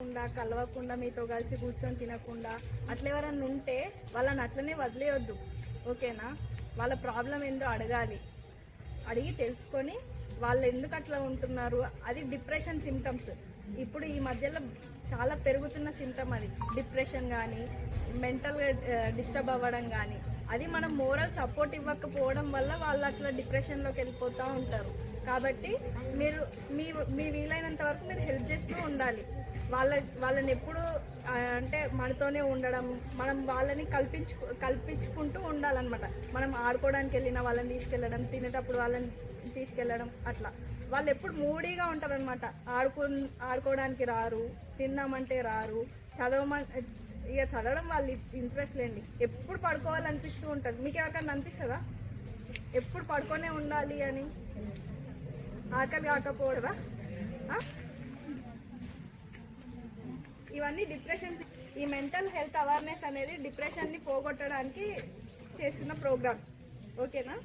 తినకుండా కలవకుండా మీతో కలిసి కూర్చొని తినకుండా అట్లా ఎవరన్నా ఉంటే వాళ్ళని అట్లనే వదిలేయొద్దు. ఓకేనా? వాళ్ళ ప్రాబ్లం ఏందో అడగాలి. అడిగి తెలుసుకొని వాళ్ళు ఎందుకు అట్లా ఉంటున్నారు? అది డిప్రెషన్ సిమ్టమ్స్ ఇప్పుడు ఈ మధ్యలో చాలా పెరుగుతున్న సింటమ్ అది. డిప్రెషన్ కానీ మెంటల్గా డిస్టర్బ్ అవ్వడం కానీ అది మనం మోరల్ సపోర్ట్ ఇవ్వకపోవడం వల్ల వాళ్ళు అట్లా డిప్రెషన్లోకి వెళ్ళిపోతూ ఉంటారు. కాబట్టి మీరు మీ మీ వీలైనంత వరకు మీరు హెల్ప్ చేస్తూ ఉండాలి. వాళ్ళ వాళ్ళని ఎప్పుడు అంటే మనతోనే ఉండడం మనం వాళ్ళని కల్పించు కల్పించుకుంటూ ఉండాలన్నమాట. మనం ఆడుకోవడానికి వెళ్ళిన వాళ్ళని తీసుకెళ్ళడం తినేటప్పుడు వాళ్ళని తీసుకెళ్ళడం అట్లా. వాళ్ళు ఎప్పుడు మూడీగా ఉంటారనమాట ఆడుకో ఆడుకోవడానికి రారు తిన్నామంటే రారు. చదవమని ఇక చదవడం వాళ్ళు ఇంట్రెస్ట్ లేండి. ఎప్పుడు పడుకోవాలనిపిస్తూ ఉంటుంది. మీకు ఎవరికైనా అనిపిస్తుందా? ఎప్పుడు పడుకొనే ఉండాలి అని? ఆకలి కాకపోవడదా ఇవన్నీ డిప్రెషన్ ఈ మెంటల్ హెల్త్ అవేర్నెస్ అనేది డిప్రెషన్ని పోగొట్టడానికి చేస్తున్న ప్రోగ్రామ్. ఓకేనా?